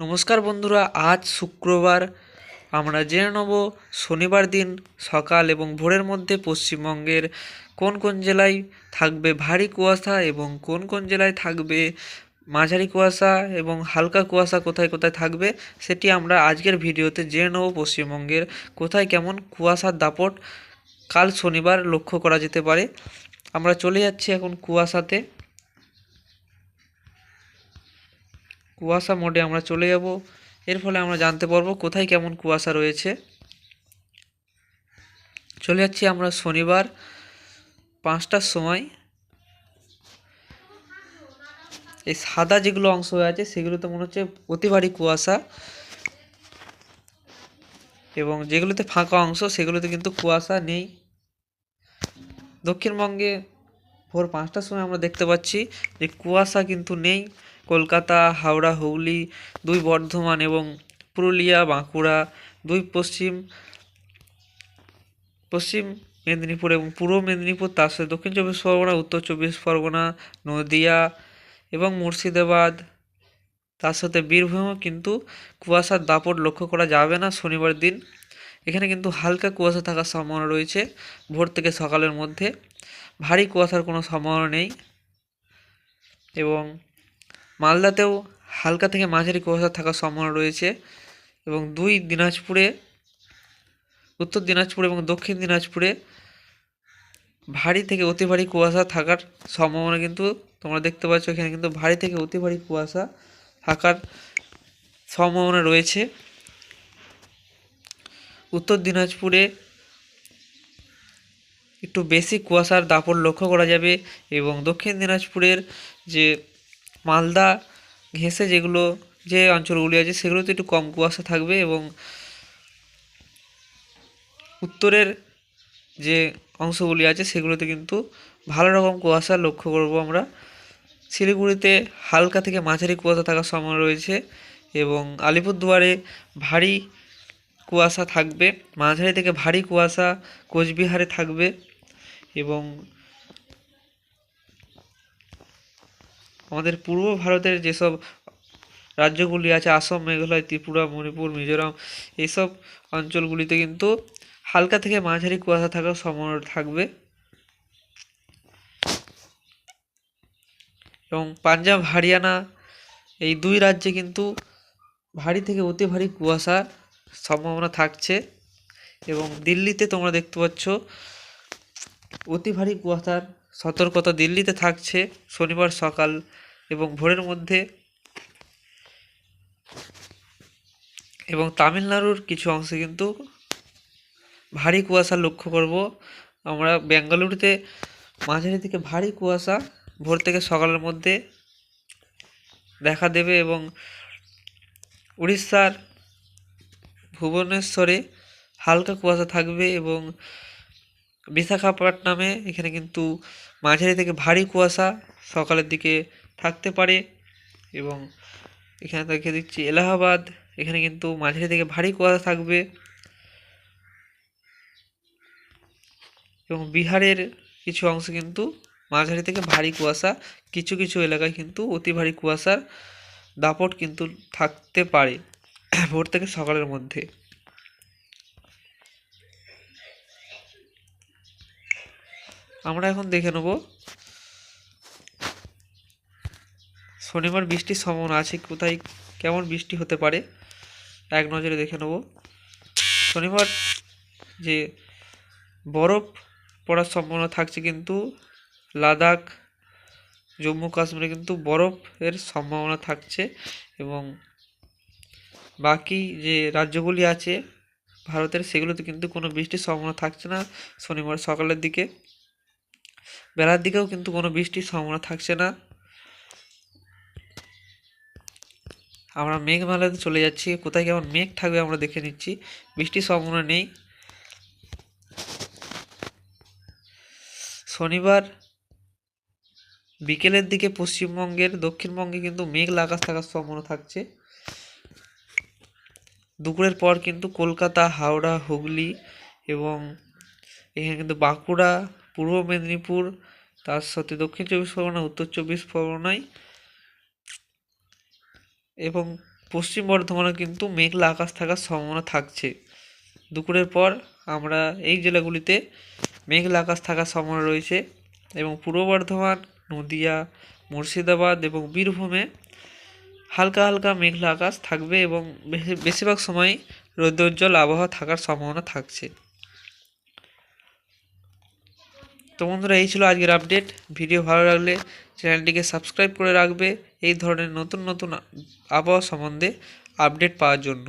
নমস্কার বন্ধুরা, আজ শুক্রবার। আমরা জেনে নেব শনিবার দিন সকাল এবং ভোরের মধ্যে পশ্চিমবঙ্গের কোন কোন জেলায় থাকবে ভারী কুয়াশা এবং কোন কোন জেলায় থাকবে মাঝারি কুয়াশা এবং হালকা কুয়াশা কোথায় কোথায় থাকবে সেটি আমরা আজকের ভিডিওতে জেনে নেব পশ্চিমবঙ্গের কোথায় কেমন কুয়াশার দাপট কাল শনিবার লক্ষ্য করা যেতে পারে। আমরা চলে যাচ্ছি এখন কুয়াশাতে। কুয়াশা মোডে আমরা চলে যাব। এর ফলে আমরা জানতে পারব কোথায় কেমন কুয়াশা রয়েছে। চলে যাচ্ছি আমরা শনিবার পাঁচটার সময়। এই সাদা যেগুলো অংশ হয়ে আছে সেগুলোতে মনে হচ্ছে অতি ভারী কুয়াশা। এবং যেগুলোতে ফাঁকা অংশ সেগুলোতে কিন্তু কুয়াশা নেই। দক্ষিণবঙ্গে ভোর পাঁচটার সময় আমরা দেখতে পাচ্ছি যে কুয়াশা কিন্তু নেই। কলকাতা, হাওড়া, হুগলি, দুই বর্ধমান এবং পুরুলিয়া, বাঁকুড়া, দুই পশ্চিম পশ্চিম মেদিনীপুর এবং পূর্ব মেদিনীপুর, তার সাথে দক্ষিণ চব্বিশ পরগনা, উত্তর চব্বিশ পরগনা, নদিয়া এবং মুর্শিদাবাদ। তার সাথে বীরভূমও কিন্তু কুয়াশার দাপট লক্ষ্য করা যাবে না শনিবার দিন। এখানে কিন্তু হালকা কুয়াশা থাকার সম্ভাবনা রয়েছে ভোর থেকে সকালের মধ্যে। ভারী কুয়াশার কোনো সম্ভাবনা নেই এবং মালদাতেও হালকা থেকে মাঝারি কুয়াশা থাকার সম্ভাবনা রয়েছে এবং দুই দিনাজপুরে, উত্তর দিনাজপুর এবং দক্ষিণ দিনাজপুরে ভারী থেকে অতি ভারী কুয়াশা থাকার সম্ভাবনা কিন্তু তোমরা দেখতে পাচ্ছ। এখানে কিন্তু ভারী থেকে অতি ভারী কুয়াশা থাকার সম্ভাবনা রয়েছে। উত্তর দিনাজপুরে একটু বেশি কুয়াশার দাপট লক্ষ্য করা যাবে এবং দক্ষিণ দিনাজপুরের যে মালদা ঘেঁষে যেগুলো যে অঞ্চলগুলি আছে, সেগুলোতে একটু কম কুয়াশা থাকবে এবং উত্তরের যে অংশগুলি আছে, সেগুলোতে কিন্তু ভালো রকম কুয়াশা লক্ষ্য করব আমরা। শিলিগুড়িতে হালকা থেকে মাঝারি কুয়াশা থাকার সময় রয়েছে এবং আলিপুরদুয়ারে ভারী কুয়াশা থাকবে, মাঝারি থেকে ভারী কুয়াশা কোচবিহারে থাকবে এবং আমাদের পূর্ব ভারতের যেসব রাজ্যগুলি আছে, আসাম, মেঘালয়, ত্রিপুরা, মণিপুর, মিজোরাম, এইসব অঞ্চলগুলিতে কিন্তু হালকা থেকে মাঝারি কুয়াশা থাকার সম্ভাবনা থাকবে। এবং পাঞ্জাব, হরিয়ানা এই দুই রাজ্যে কিন্তু ভারী থেকে অতি ভারী কুয়াশা সম্ভাবনা থাকছে। এবং দিল্লিতে তোমরা দেখতে পাচ্ছ, অতি ভারী কুয়াশার সতর্কতা দিল্লিতে থাকছে। শনিবার সকাল এবং ভোরের মধ্যে এবং তামিলনাড়ুর কিছু অংশে কিন্তু ভারী কুয়াশা লক্ষ্য করব। আমরা বেঙ্গালুরুতে মাঝারি থেকে ভারী কুয়াশা ভোর থেকে সকালের মধ্যে দেখা দেবে এবং উড়িষ্যার ভুবনেশ্বরে হালকা কুয়াশা থাকবে এবং বিশাখাপট্টনামে এখানে কিন্তু মাঝারি থেকে ভারী কুয়াশা সকালের দিকে থাকতে পারে এবং এখানে দেখে দিচ্ছি এলাহাবাদ, এখানে কিন্তু মাঝারি থেকে ভারী কুয়াশা থাকবে। এবং বিহারের কিছু অংশ কিন্তু মাঝারি থেকে ভারী কুয়াশা, কিছু কিছু এলাকায় কিন্তু অতি ভারী কুয়াশার দাপট কিন্তু থাকতে পারে ভোর থেকে সকালের মধ্যে। আমরা এখন দেখে নেব শনিবার বৃষ্টির সম্ভাবনা আছে কোথায়, কেমন বৃষ্টি হতে পারে, এক নজরে দেখে নেব। শনিবার যে বরফ পড়ার সম্ভাবনা থাকছে কিন্তু, লাদাখ, জম্মু কাশ্মীরে কিন্তু বরফের সম্ভাবনা থাকছে এবং বাকি যে রাজ্যগুলি আছে ভারতের, সেগুলোতে কিন্তু কোনো বৃষ্টির সম্ভাবনা থাকছে না শনিবার সকালের দিকে। বেলার দিকেও কিন্তু কোনো বৃষ্টির সম্ভাবনা থাকছে না। আমরা মেঘমালাতে চলে যাচ্ছি। কোথায় কেমন মেঘ থাকবে আমরা দেখে নিচ্ছি। বৃষ্টির সম্ভাবনা নেই। শনিবার বিকেলের দিকে পশ্চিমবঙ্গের, দক্ষিণবঙ্গে কিন্তু মেঘ আকাশ থাকার সম্ভাবনা থাকছে। দুপুরের পর কিন্তু কলকাতা, হাওড়া, হুগলি এবং এখানে কিন্তু বাঁকুড়া, পূর্ব মেদিনীপুর, তার সাথে দক্ষিণ চব্বিশ পরগনা, উত্তর চব্বিশ পরগনায় এবং পশ্চিম বর্ধমানে কিন্তু মেঘলা আকাশ থাকার সম্ভাবনা থাকছে। দুপুরের পর আমরা এই জেলাগুলিতে মেঘলা আকাশ থাকার সম্ভাবনা রয়েছে এবং পূর্ব বর্ধমান, নদিয়া, মুর্শিদাবাদ এবং বীরভূমে হালকা হালকা মেঘলা আকাশ থাকবে এবং বেশিরভাগ সময় রৌদ্রোজ্জ্বল আবহাওয়া থাকার সম্ভাবনা থাকছে। তো বন্ধুরা, এই ছিল আজকের আপডেট ভিডিও ভালো লাগলে চ্যানেলটিকে সাবস্ক্রাইব করে রাখবে এই ধরনের নতুন নতুন আবহাওয়া সম্বন্ধে আপডেট পাওয়ার জন্য।